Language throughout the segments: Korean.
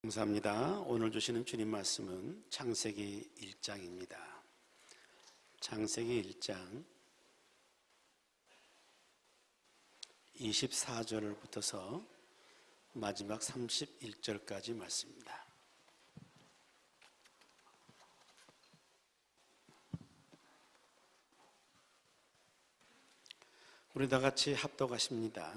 감사합니다. 오늘 주시는 주님 말씀은 창세기 1장입니다. 창세기 1장 24절을 붙어서 마지막 31절까지 말씀입니다. 우리 다 같이 합독하십니다.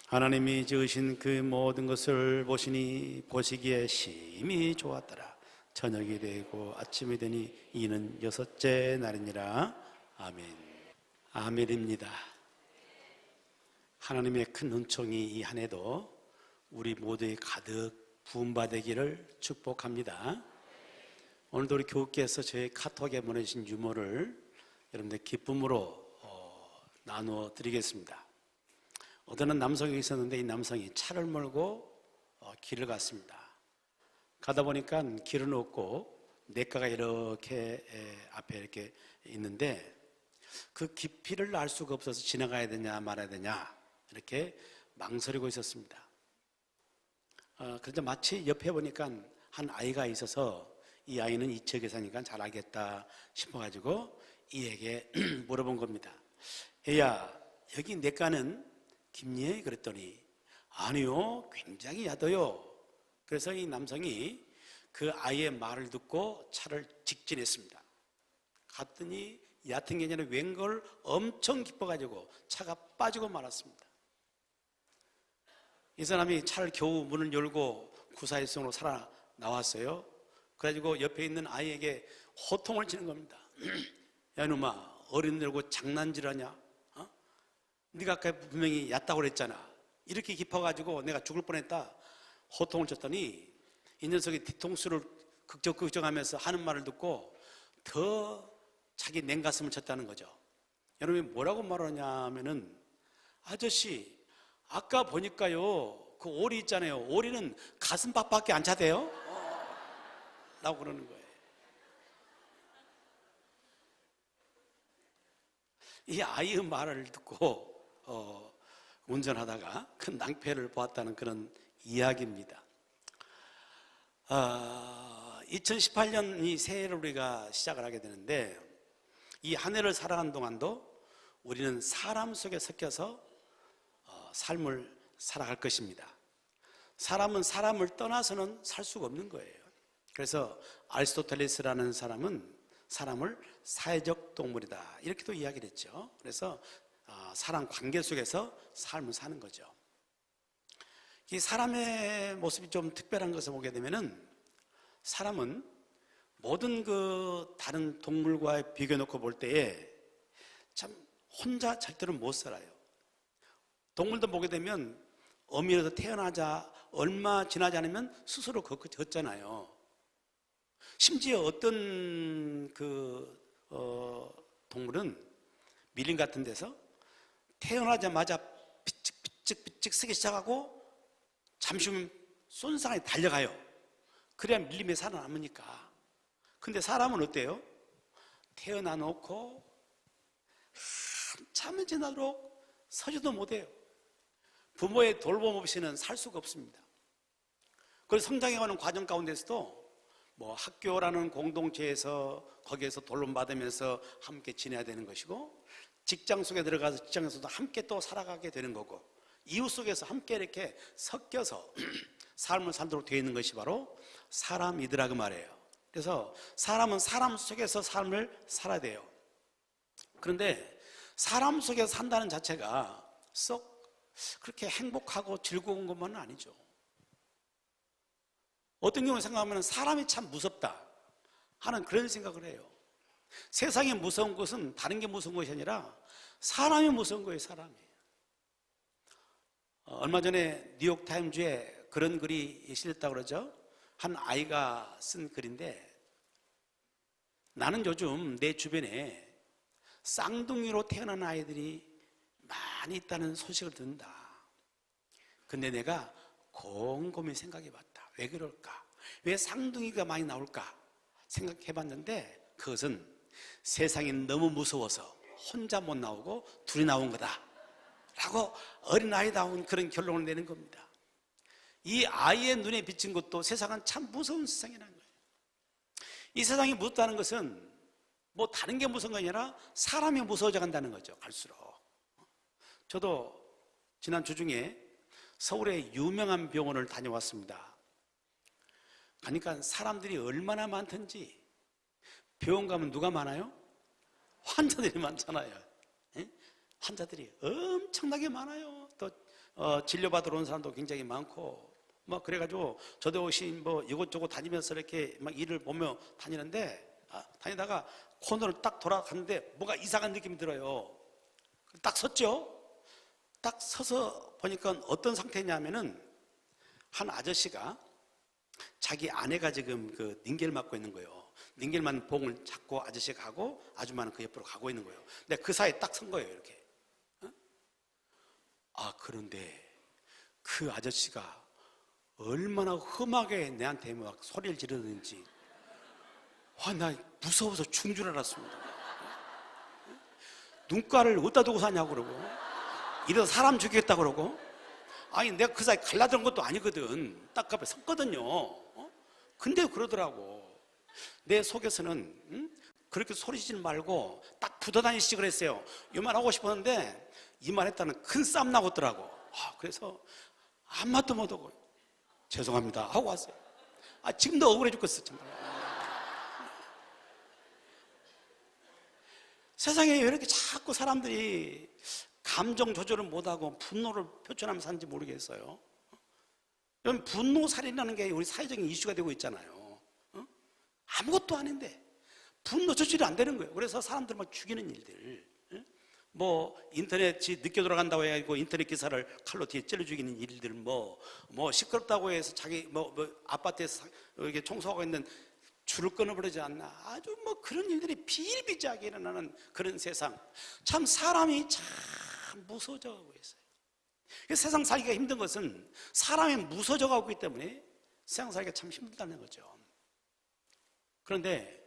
하나님이 지으신 그 모든 것을 보시니 보시기에 심히 좋았더라. 저녁이 되고 아침이 되니 이는 여섯째 날이니라. 아멘. 아멘입니다. 하나님의 큰 은총이 이 한 해도 우리 모두의 가득 부음받기를 축복합니다. 오늘도 우리 교우께서 저희 카톡에 보내주신 유머를 여러분들 기쁨으로 어, 나누어 드리겠습니다. 어떤 남성이 있었는데 이 남성이 차를 몰고 어, 길을 갔습니다. 가다 보니까 길은 없고 냇가가 이렇게 에, 앞에 이렇게 있는데 그 깊이를 알 수가 없어서 지나가야 되냐 말아야 되냐 이렇게 망설이고 있었습니다. 어, 그런데 마치 옆에 보니까 한 아이가 있어서 이 아이는 이 지역에 사니까 잘 알겠다 싶어가지고 이에게 물어본 겁니다. 얘야 여기 냇가는 깊니? 그랬더니 아니요 굉장히 얕아요. 그래서 이 남성이 그 아이의 말을 듣고 차를 직진했습니다. 갔더니 얕은 게 아니라 웬걸 엄청 깊어가지고 차가 빠지고 말았습니다. 이 사람이 차를 겨우 문을 열고 구사일성으로 살아 나왔어요. 그래가지고 옆에 있는 아이에게 호통을 치는 겁니다. 야 이놈아 어린들고 장난질하냐 네가 아까 분명히 얕다고 그랬잖아. 이렇게 깊어가지고 내가 죽을 뻔했다. 호통을 쳤더니 이 녀석이 뒤통수를 극적극적하면서 하는 말을 듣고 더 자기 냉가슴을 쳤다는 거죠. 여러분이 뭐라고 말하냐 하면은 아저씨 아까 보니까요 그 오리 있잖아요. 오리는 가슴밥밖에 안 차대요. 라고 그러는 거예요. 이 아이의 말을 듣고 어, 운전하다가 큰 낭패를 보았다는 그런 이야기입니다. 어, 2018년 이 새해를 우리가 시작을 하게 되는데 이 한 해를 살아가는 동안도 우리는 사람 속에 섞여서 어, 삶을 살아갈 것입니다. 사람은 사람을 떠나서는 살 수가 없는 거예요. 그래서 아리스토텔레스라는 사람은 사람을 사회적 동물이다 이렇게도 이야기를 했죠. 그래서 아, 사람 관계 속에서 삶을 사는 거죠. 이 사람의 모습이 좀 특별한 것을 보게 되면은 사람은 모든 그 다른 동물과 비교해 놓고 볼 때에 참 혼자 절대로 못 살아요. 동물도 보게 되면 어미에서 태어나자 얼마 지나지 않으면 스스로 걷잖아요. 심지어 어떤 그 어, 동물은 밀림 같은 데서 태어나자마자 삐찍삐찍삐찍 쓰기 시작하고 잠시 후면 쏜상하게 달려가요. 그래야 밀림에 살아남으니까. 근데 사람은 어때요? 태어나 놓고 한참을 지나도록 서지도 못해요. 부모의 돌봄 없이는 살 수가 없습니다. 그래서 성장해가는 과정 가운데서도 뭐 학교라는 공동체에서 거기에서 돌봄 받으면서 함께 지내야 되는 것이고 직장 속에 들어가서 직장에서도 함께 또 살아가게 되는 거고 이웃 속에서 함께 이렇게 섞여서 삶을 살도록 되어 있는 것이 바로 사람이더라 그 말이에요. 그래서 사람은 사람 속에서 삶을 살아야 돼요. 그런데 사람 속에서 산다는 자체가 썩 그렇게 행복하고 즐거운 것만은 아니죠. 어떤 경우에 생각하면 사람이 참 무섭다 하는 그런 생각을 해요. 세상에 무서운 것은 다른 게 무서운 것이 아니라 사람이 무서운 거예요, 사람이. 어, 얼마 전에 뉴욕 타임즈에 그런 글이 실렸다고 그러죠. 한 아이가 쓴 글인데 나는 요즘 내 주변에 쌍둥이로 태어난 아이들이 많이 있다는 소식을 듣는다. 근데 내가 곰곰이 생각해 봤다. 왜 그럴까? 왜 쌍둥이가 많이 나올까? 생각해 봤는데 그것은 세상이 너무 무서워서 혼자 못 나오고 둘이 나온 거다. 라고 어린아이다운 그런 결론을 내는 겁니다. 이 아이의 눈에 비친 것도 세상은 참 무서운 세상이라는 거예요. 이 세상이 무섭다는 것은 뭐 다른 게 무서운 게 아니라 사람이 무서워져 간다는 거죠. 갈수록. 저도 지난 주중에 서울의 유명한 병원을 다녀왔습니다. 가니까 사람들이 얼마나 많던지 병원 가면 누가 많아요? 환자들이 많잖아요. 예? 환자들이 엄청나게 많아요. 또 어, 진료받으러 온 사람도 굉장히 많고 뭐 그래가지고 저도 혹시 뭐 이곳저곳 다니면서 이렇게 막 일을 보며 다니는데 아, 다니다가 코너를 딱 돌아갔는데 뭐가 이상한 느낌이 들어요. 딱 섰죠. 딱 서서 보니까 어떤 상태냐면은 한 아저씨가 자기 아내가 지금 그 닝겔 맞고 있는 거예요. 닝겔만 봉을 잡고 아저씨가 가고 아줌마는 그 옆으로 가고 있는 거예요. 근데 그 사이에 딱 선 거예요, 이렇게. 어? 아, 그런데 그 아저씨가 얼마나 험하게 내한테 막 소리를 지르는지. 와, 나 무서워서 죽는 줄 알았습니다. 눈가를 어디다 두고 사냐고 그러고. 이래서 사람 죽이겠다 그러고. 아니, 내가 그 사이 갈라드는 것도 아니거든. 딱 앞에 섰거든요. 어? 근데 그러더라고. 내 속에서는, 응? 그렇게 소리치지 말고 딱 붙어 다니시지 그랬어요. 이 말 하고 싶었는데 이 말 했다는 큰 싸움 나고있더라고. 아, 그래서 아무 말도 못 하고 죄송합니다 하고 왔어요. 아, 지금도 억울해 죽겠어, 정말. 세상에 왜 이렇게 자꾸 사람들이 감정 조절을 못하고 분노를 표출하면서 사는지 모르겠어요. 여러분, 분노 살인이라는 게 우리 사회적인 이슈가 되고 있잖아요. 어? 아무것도 아닌데 분노 조절이 안 되는 거예요. 그래서 사람들 막 죽이는 일들. 어? 뭐 인터넷이 늦게 돌아간다고 해가지고 인터넷 기사를 칼로 뒤에 찔러 죽이는 일들 뭐, 뭐 시끄럽다고 해서 자기 뭐, 뭐 아파트에서 이렇게 청소하고 있는 줄을 끊어버리지 않나. 아주 뭐 그런 일들이 비일비재하게 일어나는 그런 세상. 참 사람이 참 무서워져 가고 있어요. 그래서 세상 살기가 힘든 것은 사람이 무서워져 가고 있기 때문에 세상 살기가 참 힘들다는 거죠. 그런데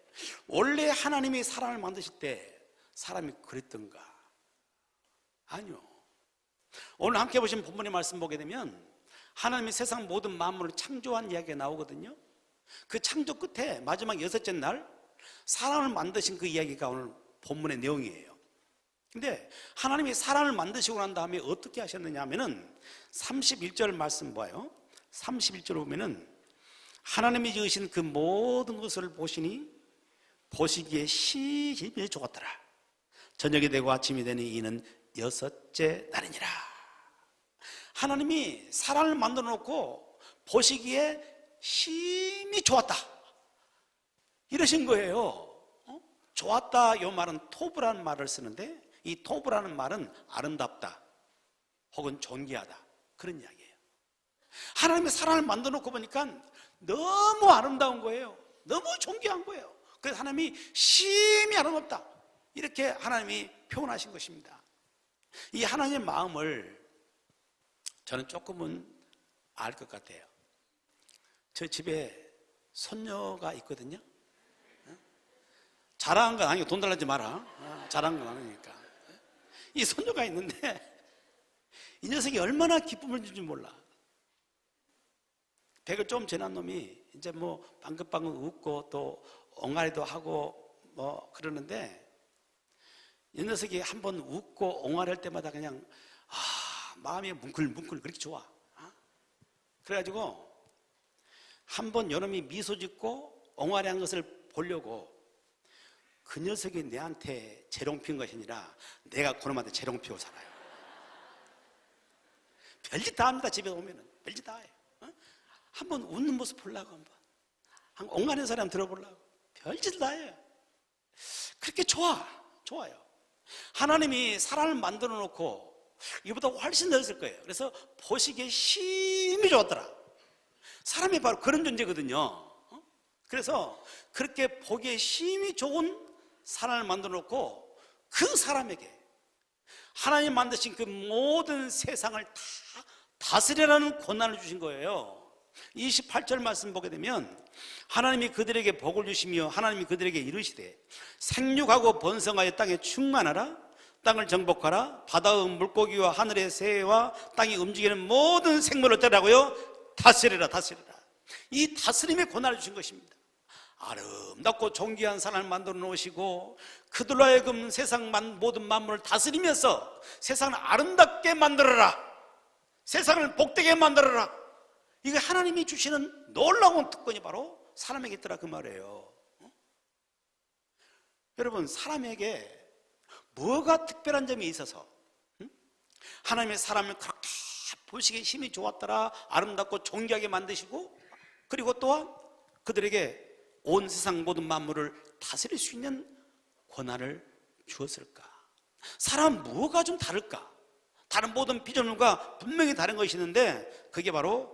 원래 하나님이 사람을 만드실 때 사람이 그랬던가? 아니요. 오늘 함께 보신 본문의 말씀 보게 되면 하나님이 세상 모든 만물을 창조한 이야기가 나오거든요. 그 창조 끝에 마지막 여섯째 날 사람을 만드신 그 이야기가 오늘 본문의 내용이에요. 근데 하나님이 사람을 만드시고 난 다음에 어떻게 하셨느냐 하면은 31절 말씀 봐요. 31절 보면은 하나님이 지으신 그 모든 것을 보시니 보시기에 시임이 좋았더라. 저녁이 되고 아침이 되니 이는 여섯째 날이니라. 하나님이 사람을 만들어 놓고 보시기에 심히 좋았다. 이러신 거예요. 어? 좋았다. 이 말은 토브라는 말을 쓰는데 이 토브라는 말은 아름답다. 혹은 존귀하다. 그런 이야기예요. 하나님이 사람을 만들어 놓고 보니까 너무 아름다운 거예요. 너무 존귀한 거예요. 그래서 하나님이 심히 아름답다. 이렇게 하나님이 표현하신 것입니다. 이 하나님의 마음을 저는 조금은 알 것 같아요. 저 집에 손녀가 있거든요. 자랑한 건 아니고 돈 달라지 마라. 어, 자랑한 건 아니니까. 이 손녀가 있는데 이 녀석이 얼마나 기쁨을 줄지 몰라. 백을 좀 지난 놈이 이제 뭐 방긋방긋 웃고 또 옹알이도 하고 뭐 그러는데 이 녀석이 한 번 웃고 옹알할 때마다 그냥 아 마음이 뭉클뭉클 그렇게 좋아. 어? 그래가지고 한번 요놈이 미소 짓고 옹알이한 것을 보려고 그 녀석이 내한테 재롱 피운 것이 아니라 내가 그놈한테 재롱 피워 살아요. 별짓 다 합니다. 집에 오면은 별짓 다 해요. 어? 한번 웃는 모습 보려고 한번 한 옹알이는 사람 들어보려고 별짓 다 해요. 그렇게 좋아, 좋아요. 하나님이 사람을 만들어 놓고 이보다 훨씬 더 있을 거예요. 그래서 보시기에 힘이 좋았더라. 사람이 바로 그런 존재거든요. 어? 그래서 그렇게 보기에 힘이 좋은 사람을 만들어 놓고 그 사람에게 하나님 만드신 그 모든 세상을 다 다스리라는 권한을 주신 거예요. 28절 말씀 보게 되면 하나님이 그들에게 복을 주시며 하나님이 그들에게 이르시되 생육하고 번성하여 땅에 충만하라 땅을 정복하라 바다의 물고기와 하늘의 새와 땅이 움직이는 모든 생물을 따라고요. 다스리라 다스리라. 이 다스림의 권한을 주신 것입니다. 아름답고 존귀한 사람을 만들어 놓으시고 그들로 하여금 세상 만- 모든 만물을 다스리면서 세상을 아름답게 만들어라. 세상을 복되게 만들어라 이게 하나님이 주시는 놀라운 특권이 바로 사람에게 있더라 그 말이에요 어? 여러분 사람에게 뭐가 특별한 점이 있어서 응? 하나님의 사람을 그렇게 보시기에 힘이 좋았더라 아름답고 존귀하게 만드시고 그리고 또한 그들에게 온 세상 모든 만물을 다스릴 수 있는 권한을 주었을까 사람 뭐가 좀 다를까 다른 모든 피조물과 분명히 다른 것이 있는데 그게 바로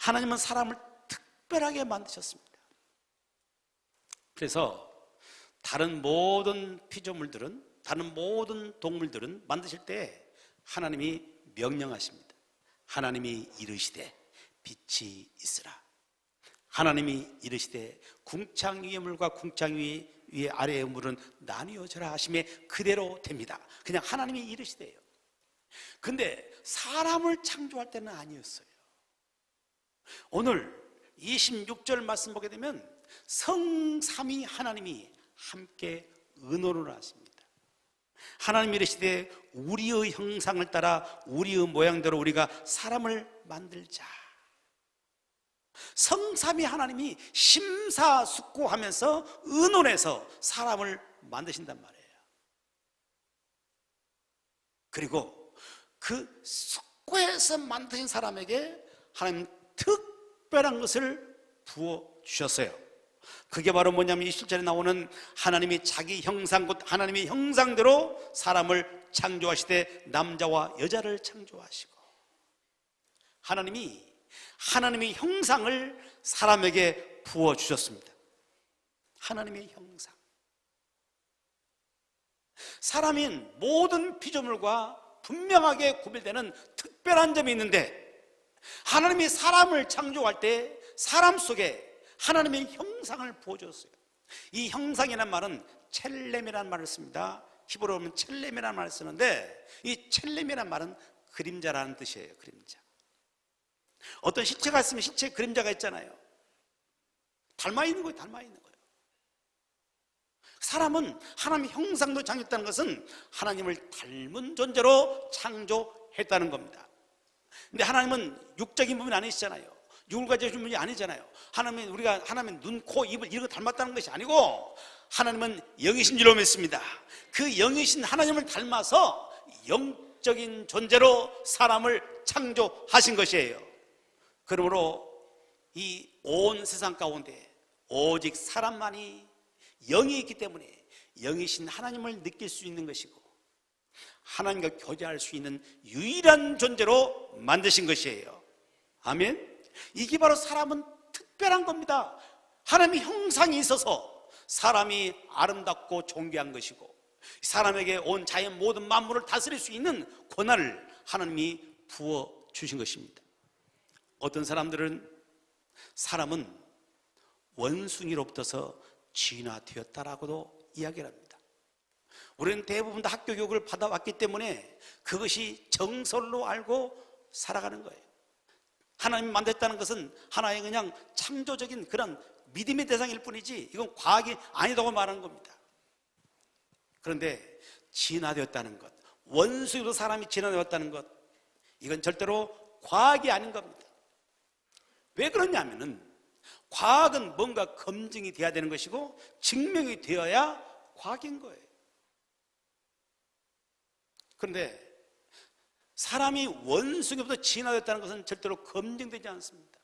하나님은 사람을 특별하게 만드셨습니다. 그래서 다른 모든 피조물들은 다른 모든 동물들은 만드실 때 하나님이 명령하십니다. 하나님이 이르시되 빛이 있으라. 하나님이 이르시되 궁창 위의 물과 궁창 위 위에 아래의 물은 나뉘어져라 하심에 그대로 됩니다. 그냥 하나님이 이르시대요. 근데 사람을 창조할 때는 아니었어요. 오늘 26절 말씀 보게 되면 성삼위 하나님이 함께 의논을 하십니다. 하나님 이르시되 우리의 형상을 따라 우리의 모양대로 우리가 사람을 만들자. 성삼위 하나님이 심사숙고하면서 의논해서 사람을 만드신단 말이에요. 그리고 그 숙고해서 만드신 사람에게 하나님 특별한 것을 부어 주셨어요. 그게 바로 뭐냐면 이 실절에 나오는 하나님이 자기 형상 곧 하나님의 형상대로 사람을 창조하시되 남자와 여자를 창조하시고 하나님이 하나님의 형상을 사람에게 부어 주셨습니다. 하나님의 형상. 사람인 모든 피조물과 분명하게 구별되는 특별한 점이 있는데 하나님이 사람을 창조할 때 사람 속에 하나님의 형상을 부어줬어요. 이 형상이라는 말은 첼렘이라는 말을 씁니다. 히브리어로 하면 첼렘이라는 말을 쓰는데 이 첼렘이라는 말은 그림자라는 뜻이에요. 그림자. 어떤 시체가 있으면 시체에 그림자가 있잖아요. 닮아 있는 거예요. 닮아 있는 거예요. 사람은 하나님의 형상도 창조했다는 것은 하나님을 닮은 존재로 창조했다는 겁니다. 근데 하나님은 육적인 부분이 아니시잖아요. 육을 가지신 분이 아니잖아요. 하나님은 우리가 하나님은 눈, 코, 입을 이런 거 닮았다는 것이 아니고 하나님은 영이신 줄로 믿습니다. 그 영이신 하나님을 닮아서 영적인 존재로 사람을 창조하신 것이에요. 그러므로 이 온 세상 가운데 오직 사람만이 영이 있기 때문에 영이신 하나님을 느낄 수 있는 것이고 하나님과 교제할 수 있는 유일한 존재로 만드신 것이에요. 아멘. 이게 바로 사람은 특별한 겁니다. 하나님의 형상이 있어서 사람이 아름답고 존귀한 것이고 사람에게 온 자연 모든 만물을 다스릴 수 있는 권한을 하나님이 부어 주신 것입니다. 어떤 사람들은 사람은 원숭이로부터서 진화되었다라고도 이야기를 합니다. 우리는 대부분 다 학교 교육을 받아왔기 때문에 그것이 정설로 알고 살아가는 거예요. 하나님 만들었다는 것은 하나의 그냥 창조적인 그런 믿음의 대상일 뿐이지 이건 과학이 아니다고 말하는 겁니다. 그런데 진화되었다는 것, 원수로 사람이 진화되었다는 것, 이건 절대로 과학이 아닌 겁니다. 왜 그러냐면은 과학은 뭔가 검증이 돼야 되는 것이고 증명이 되어야 과학인 거예요. 그런데 사람이 원숭이부터 진화됐다는 것은 절대로 검증되지 않습니다.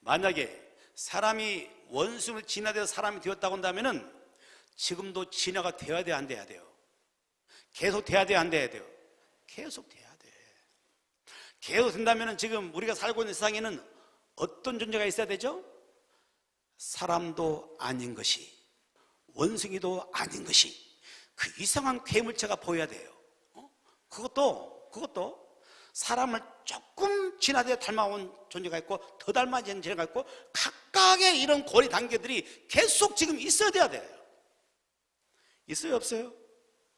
만약에 사람이 원숭이로 진화되어 사람이 되었다고 한다면은 지금도 진화가 되어야 돼, 안 돼야 돼요? 계속 돼야 돼, 안 돼야 돼요? 계속 돼야 돼. 계속 된다면은 지금 우리가 살고 있는 세상에는 어떤 존재가 있어야 되죠? 사람도 아닌 것이, 원숭이도 아닌 것이, 그 이상한 괴물체가 보여야 돼요. 어? 그것도, 그것도 사람을 조금 진화되어 닮아온 존재가 있고, 더 닮아진 존재가 있고, 각각의 이런 고리 단계들이 계속 지금 있어야 돼야 돼요. 있어요, 없어요?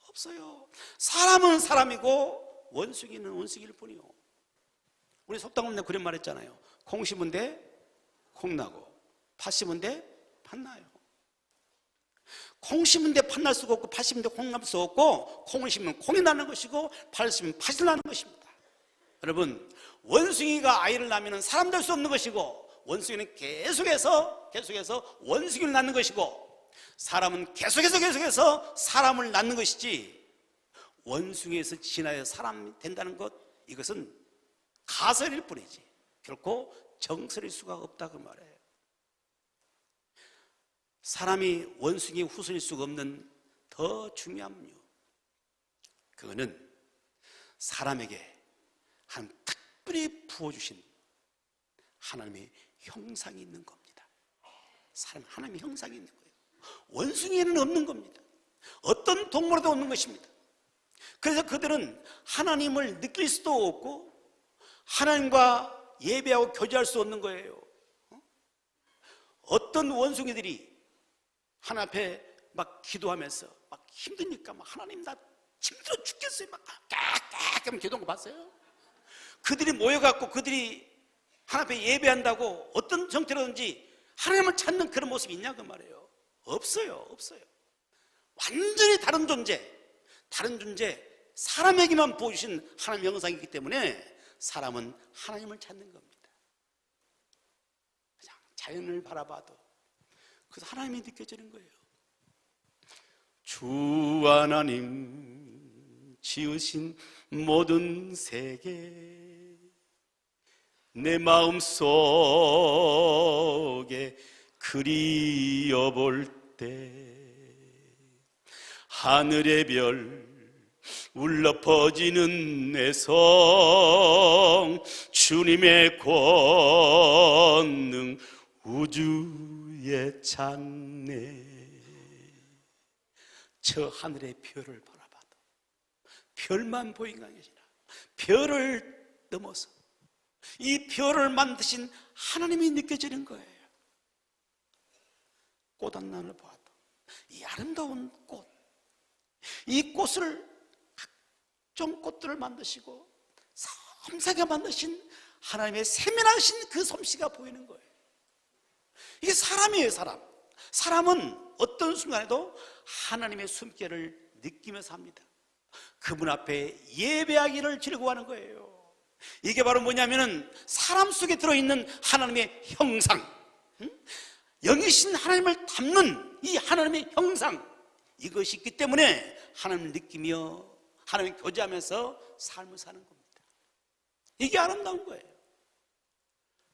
없어요. 사람은 사람이고, 원숭이는 원숭이일 뿐이요. 우리 속담없는 그런 말 했잖아요. 콩 심은 데 콩 나고, 팥 심은 데 팥 나요. 콩 심은 데 팥날 수가 없고, 팥 심은 데 콩날수 없고, 콩을 심으면 콩이 나는 것이고, 팥을 심으면 팥이 나는 것입니다. 여러분, 원숭이가 아이를 낳으면 사람 될 수 없는 것이고, 원숭이는 계속해서, 계속해서 원숭이를 낳는 것이고, 사람은 계속해서 계속해서 사람을 낳는 것이지, 원숭이에서 진화해서 사람이 된다는 것, 이것은 가설일 뿐이지. 결코 정설일 수가 없다고 말해요. 사람이 원숭이 후손일 수가 없는 더 중요한 이유. 그거는 사람에게 한 특별히 부어주신 하나님의 형상이 있는 겁니다. 사람 하나님의 형상이 있는 거예요. 원숭이에는 없는 겁니다. 어떤 동물에도 없는 것입니다. 그래서 그들은 하나님을 느낄 수도 없고 하나님과 예배하고 교제할 수 없는 거예요. 어떤 원숭이들이 하나 앞에 막 기도하면서 막 힘드니까 막 하나님 나 힘들어 죽겠어요. 막 깍깍 하면 기도한 거 봤어요? 그들이 모여갖고 그들이 하나 앞에 예배한다고 어떤 형태로든지 하나님을 찾는 그런 모습이 있냐 그 말이에요. 없어요. 없어요. 완전히 다른 존재, 다른 존재, 사람에게만 보여주신 하나님 영상이기 때문에 사람은 하나님을 찾는 겁니다. 그냥 자연을 바라봐도 그래서 하나님이 느껴지는 거예요. 주 하나님 지으신 모든 세계 내 마음 속에 그리워볼 때 하늘의 별 울려 퍼지는 내성 주님의 권능 우주 의 찬내 저 하늘의 별을 바라봐도 별만 보이는 게 아니라. 별을 넘어서 이 별을 만드신 하나님이 느껴지는 거예요. 꽃 한나를 봐도 이 아름다운 꽃, 이 꽃을 각종 꽃들을 만드시고 섬세하게 만드신 하나님의 세밀하신 그 솜씨가 보이는 거예요. 이게 사람이에요, 사람. 사람은 어떤 순간에도 하나님의 숨결을 느끼면서 합니다. 그분 앞에 예배하기를 즐거워하는 거예요. 이게 바로 뭐냐면은 사람 속에 들어있는 하나님의 형상. 응? 영이신 하나님을 담는 이 하나님의 형상 이것이 있기 때문에 하나님을 느끼며 하나님 교제하면서 삶을 사는 겁니다. 이게 아름다운 거예요.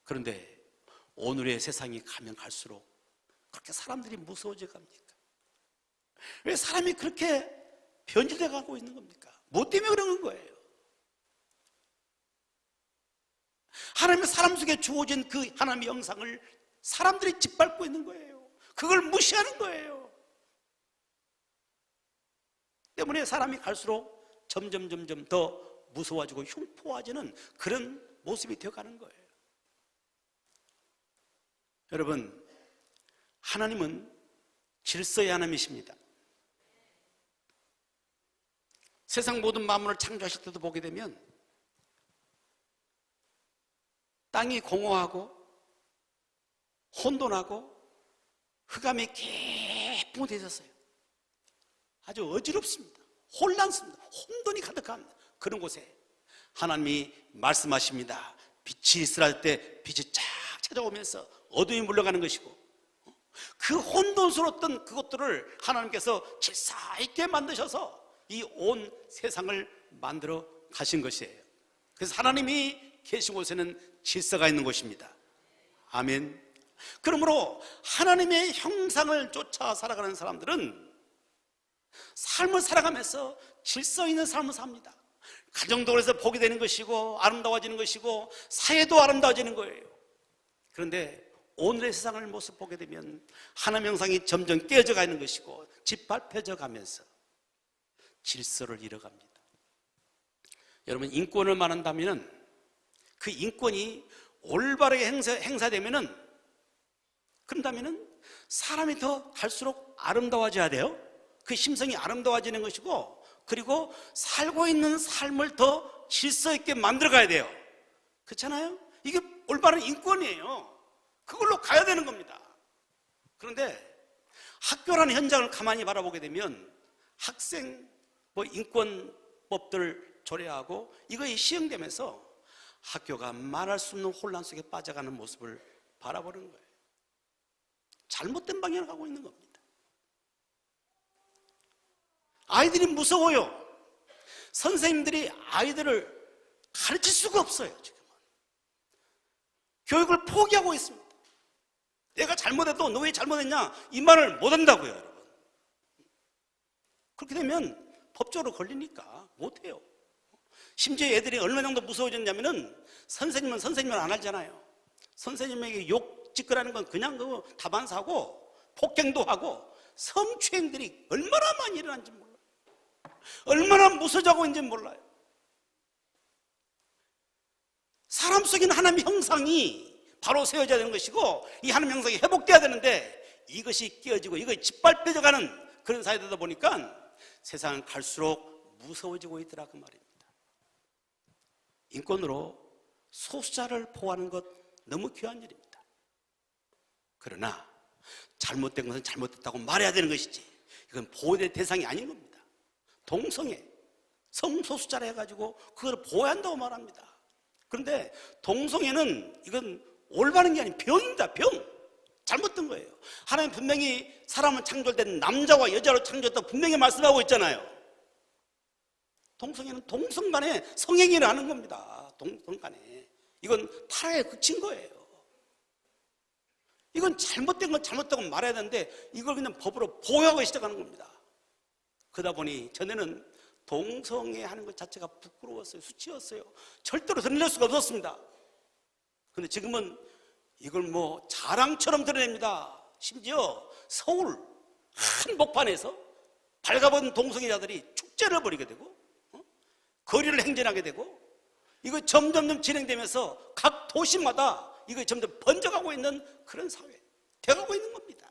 그런데 오늘의 세상이 가면 갈수록 그렇게 사람들이 무서워져 갑니까? 왜 사람이 그렇게 변질돼 가고 있는 겁니까? 뭐 때문에 그러는 거예요? 하나님의 사람 속에 주어진 그 하나님의 영상을 사람들이 짓밟고 있는 거예요. 그걸 무시하는 거예요. 때문에 사람이 갈수록 점점 점점 더 무서워지고 흉포해지는 그런 모습이 되어가는 거예요. 여러분, 하나님은 질서의 하나님이십니다. 세상 모든 만물을 창조하실 때도 보게 되면 땅이 공허하고 혼돈하고 흑암이 깊은 곳에 있었어요. 아주 어지럽습니다. 혼란스럽니다. 혼돈이 가득한 그런 곳에 하나님이 말씀하십니다. 빛이 있으라 때 빛이 쫙 찾아오면서 어둠이 물러가는 것이고 그 혼돈스러웠던 그것들을 하나님께서 질서 있게 만드셔서 이 온 세상을 만들어 가신 것이에요. 그래서 하나님이 계신 곳에는 질서가 있는 곳입니다. 아멘. 그러므로 하나님의 형상을 쫓아 살아가는 사람들은 삶을 살아가면서 질서 있는 삶을 삽니다. 가정도 그래서 복이 되는 것이고 아름다워지는 것이고 사회도 아름다워지는 거예요. 그런데 오늘의 세상을 모습 보게 되면 하나님 형상이 점점 깨져 가는 것이고 짓밟혀져 가면서 질서를 잃어갑니다. 여러분 인권을 말한다면은 그 인권이 올바르게 행사, 행사되면은 그런다면은 사람이 더 갈수록 아름다워져야 돼요. 그 심성이 아름다워지는 것이고 그리고 살고 있는 삶을 더 질서 있게 만들어 가야 돼요. 그렇잖아요? 이게 올바른 인권이에요. 그걸로 가야 되는 겁니다. 그런데 학교라는 현장을 가만히 바라보게 되면 학생 뭐 인권법들 조례하고 이것이 시행되면서 학교가 말할 수 없는 혼란 속에 빠져가는 모습을 바라보는 거예요. 잘못된 방향을 가고 있는 겁니다. 아이들이 무서워요. 선생님들이 아이들을 가르칠 수가 없어요, 지금은. 교육을 포기하고 있습니다. 내가 잘못해도 너 왜 잘못했냐? 이 말을 못 한다고요, 여러분. 그렇게 되면 법적으로 걸리니까 못 해요. 심지어 애들이 얼마 정도 무서워졌냐면은 선생님은 선생님을 안 하잖아요. 선생님에게 욕 짓거라는 건 그냥 그 다반사고 폭행도 하고 성추행들이 얼마나 많이 일어난지 몰라요. 얼마나 무서워하고 있는지 몰라요. 사람 속에는 하나님의 형상이 바로 세워져야 되는 것이고 이 하나님의 형상이 회복돼야 되는데 이것이 끼어지고 이것이 짓밟혀져 가는 그런 사회 되다 보니까 세상은 갈수록 무서워지고 있더라 그 말입니다. 인권으로 소수자를 보호하는 것 너무 귀한 일입니다. 그러나 잘못된 것은 잘못됐다고 말해야 되는 것이지 이건 보호될 대상이 아닌 겁니다. 동성애, 성소수자라 해가지고 그걸 보호한다고 말합니다. 그런데 동성애는 이건 올바른 게 아닌 병입니다. 병. 잘못된 거예요. 하나님 분명히 사람은 창조된 남자와 여자로 창조했다고 분명히 말씀하고 있잖아요. 동성애는 동성 간에 성행위를 하는 겁니다. 동성 간에. 이건 타락에 그친 거예요. 이건 잘못된 건 잘못다고 말해야 되는데 이걸 그냥 법으로 보호하고 시작하는 겁니다. 그러다 보니 전에는 동성애 하는 것 자체가 부끄러웠어요. 수치였어요. 절대로 드러낼 수가 없었습니다. 근데 지금은 이걸 뭐 자랑처럼 드러냅니다. 심지어 서울 한복판에서 발가벗은 동성애자들이 축제를 벌이게 되고 어? 거리를 행진하게 되고 이거 점점점 진행되면서 각 도시마다 이거 점점 번져가고 있는 그런 사회 되가고 있는 겁니다.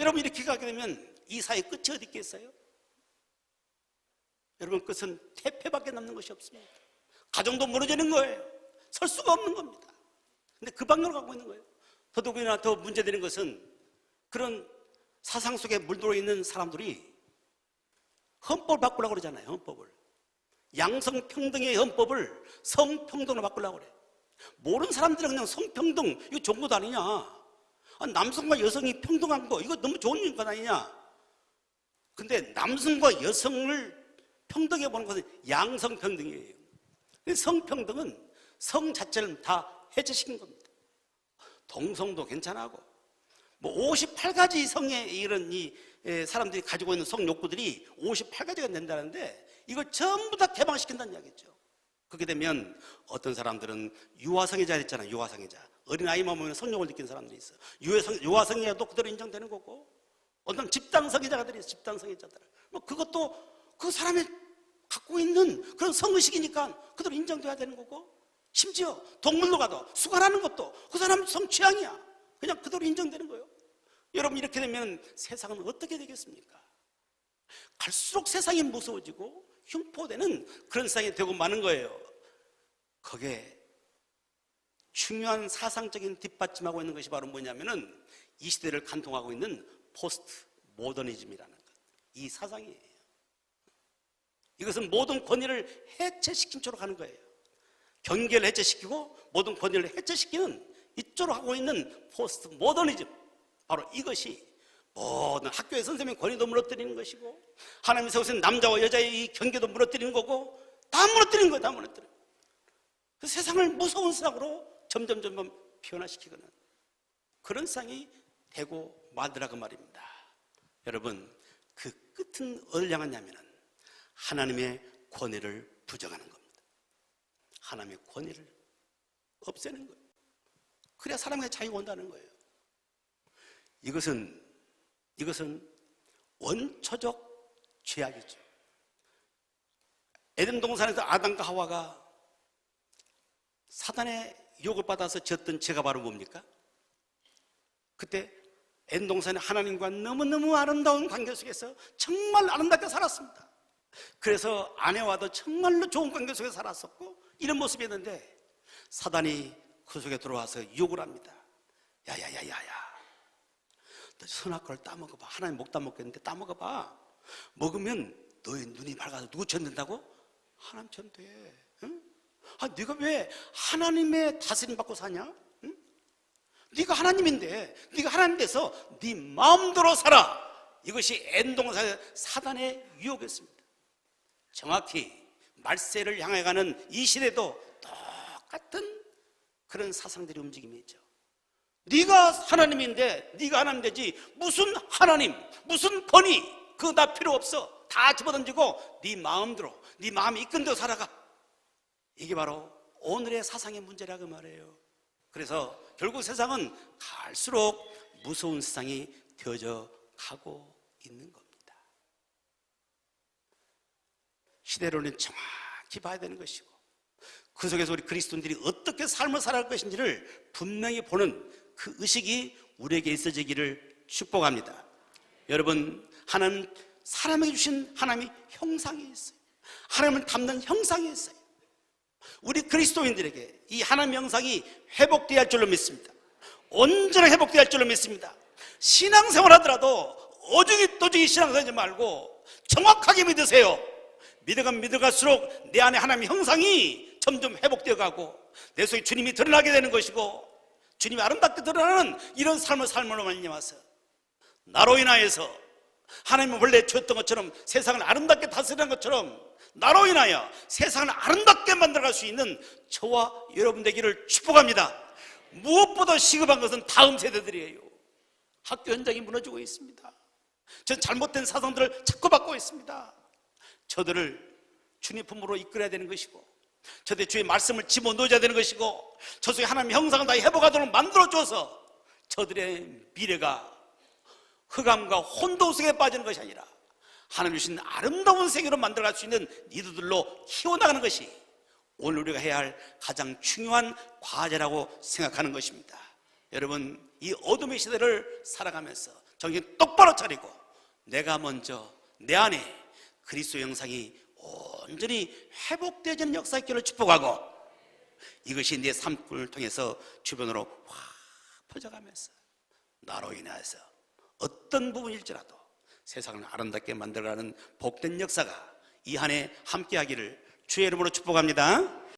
여러분 이렇게 가게 되면 이 사회 끝이 어디 있겠어요? 여러분 끝은 태폐밖에 남는 것이 없습니다. 가정도 무너지는 거예요. 설 수가 없는 겁니다. 근데 그 방향으로 가고 있는 거예요. 더더욱이나 더 문제되는 것은 그런 사상 속에 물들어 있는 사람들이 헌법을 바꾸려고 그러잖아요. 헌법을. 양성평등의 헌법을 성평등으로 바꾸려고 그래. 모르는 사람들은 그냥 성평등, 이거 좋은 것 아니냐. 아, 남성과 여성이 평등한 거, 이거 너무 좋은 것 아니냐. 근데 남성과 여성을 평등해 보는 것은 양성평등이에요. 성평등은 성 자체를 다 해체시킨 겁니다. 동성도 괜찮아고, 뭐 58가지 성의 이런 이 에, 사람들이 가지고 있는 성 욕구들이 58가지가 된다는데 이걸 전부 다 개방시킨다는 이야기죠. 그렇게 되면 어떤 사람들은 유아성애자 했잖아요. 유아성애자. 어린아이만 보면 성욕을 느끼는 사람들이 있어. 유아성, 유아성애자도 그대로 인정되는 거고 어떤 집단성애자들이. 집단성애자들. 뭐 그것도 그 사람이 갖고 있는 그런 성의식이니까 그대로 인정돼야 되는 거고 심지어 동물로 가도 수관하는 것도 그 사람 성취향이야. 그냥 그대로 인정되는 거예요. 여러분 이렇게 되면 세상은 어떻게 되겠습니까? 갈수록 세상이 무서워지고 흉포되는 그런 세상이 되고 마는 거예요. 거기에 중요한 사상적인 뒷받침하고 있는 것이 바로 뭐냐면은 이 시대를 간통하고 있는 포스트 모더니즘이라는 것. 이 사상이에요. 이것은 모든 권위를 해체시킨 쪽으로 가는 거예요. 경계를 해체시키고 모든 권위를 해체시키는 이쪽으로 하고 있는 포스트 모더니즘. 바로 이것이 모든 학교의 선생님의 권위도 무너뜨리는 것이고 하나님의 세우신 남자와 여자의 이 경계도 무너뜨리는 거고 다 무너뜨리는 거예요. 다 거예요. 그 세상을 무서운 세상으로 점점 점점 변화시키거든. 그런 세상이 되고 말더라고 말입니다. 여러분 그 끝은 어딜 향하냐면은 하나님의 권위를 부정하는 겁니다. 하나님의 권위를 없애는 거예요. 그래야 사람의 자유가 온다는 거예요. 이것은 이것은 원초적 죄악이죠. 에덴 동산에서 아담과 하와가 사단의 유혹을 받아서 지었던 죄가 바로 뭡니까? 그때 동산에 하나님과 너무너무 아름다운 관계 속에서 정말 아름답게 살았습니다. 그래서 아내와도 정말로 좋은 관계 속에 살았었고 이런 모습이었는데 사단이 그 속에 들어와서 유혹을 합니다. 야야야야야. 너 선악과를 따먹어봐. 하나님 목 따먹겠는데 따먹어봐. 먹으면 너의 눈이 밝아서 누구처럼 된다고? 하나님처럼 돼. 응? 아, 네가 왜 하나님의 다스림 받고 사냐? 응? 네가 하나님인데, 네가 하나님 돼서 네 마음대로 살아. 이것이 엔동사의 사단의 유혹이었습니다. 정확히 말세를 향해 가는 이 시대도 똑같은 그런 사상들이 움직임이 있죠. 네가 하나님인데 네가 하나님 되지 무슨 하나님 무슨 권위 그거 나 필요 없어. 다 집어던지고 네 마음대로 네 마음이 이끈 대로 살아가. 이게 바로 오늘의 사상의 문제라고 말해요. 그래서 결국 세상은 갈수록 무서운 세상이 되어져 가고 있는 겁니다 시대로는 정확히 봐야 되는 것이고 그 속에서 우리 그리스도인들이 어떻게 삶을 살아갈 것인지를 분명히 보는 그 의식이 우리에게 있어지기를 축복합니다. 여러분, 하나님, 사람에게 주신 하나님이 형상이 있어요. 하나님을 담는 형상이 있어요. 우리 그리스도인들에게 이 하나님 형상이 회복되어야 할 줄로 믿습니다. 온전히 회복되어야 할 줄로 믿습니다. 신앙생활 하더라도 어중이 또중이 신앙생활 하지 말고 정확하게 믿으세요. 믿어가면 믿어갈수록 내 안에 하나님의 형상이 점점 회복되어 가고 내 속에 주님이 드러나게 되는 것이고 주님이 아름답게 드러나는 이런 삶을 삶으로 말미암아서 나로 인하여서 하나님은 원래 주었던 것처럼 세상을 아름답게 다스리는 것처럼 나로 인하여 세상을 아름답게 만들어갈 수 있는 저와 여러분 되기를 축복합니다. 무엇보다 시급한 것은 다음 세대들이에요. 학교 현장이 무너지고 있습니다. 전 잘못된 사상들을 자꾸 받고 있습니다. 저들을 주님 품으로 이끌어야 되는 것이고 저들 주의 말씀을 집어넣어야 되는 것이고 저 속에 하나님 형상을 다 회복하도록 만들어줘서 저들의 미래가 흑암과 혼돈 속에 빠지는 것이 아니라 하나님 주신 아름다운 세계로 만들어갈 수 있는 이들로 키워나가는 것이 오늘 우리가 해야 할 가장 중요한 과제라고 생각하는 것입니다. 여러분 이 어둠의 시대를 살아가면서 정신 똑바로 차리고 내가 먼저 내 안에 그리스도 영상이 온전히 회복되어지는 역사 있기를 축복하고 이것이 내 삶을 통해서 주변으로 확 퍼져가면서 나로 인해서 어떤 부분일지라도 세상을 아름답게 만들어가는 복된 역사가 이 한 해 함께하기를 주의 이름으로 축복합니다.